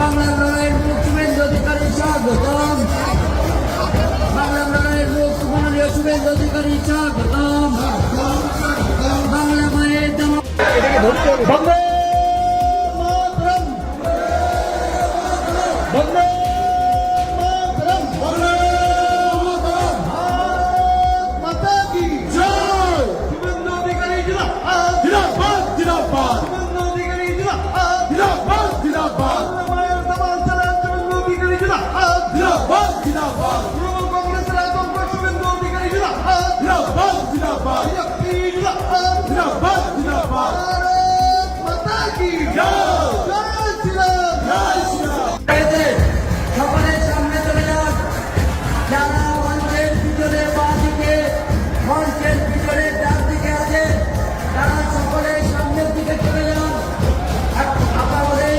বাংলার লড়াইয়ের শুভেন্দু অধিকারী স্বাগতম। বাংলার লড়াইয়ের মুখ্যমন্ত্রী শুভেন্দু অধিকারী স্বাগতম। বাংলা মায়ের ধরতে হবে। জিন্দাবাদ জিন্দাবাদ। জিন্দাবাদ ভারত মাতা কি জয়। জয়। শ্রীরাম। জয় শ্রীরাম। সকলের সামনে চলে যান যারা মঞ্চের পিছনে বা দিকে মঞ্চের পিছনে ডান দিকে আছে তারা সকলের সামনের দিকে চলে যান আপ- আপনাদের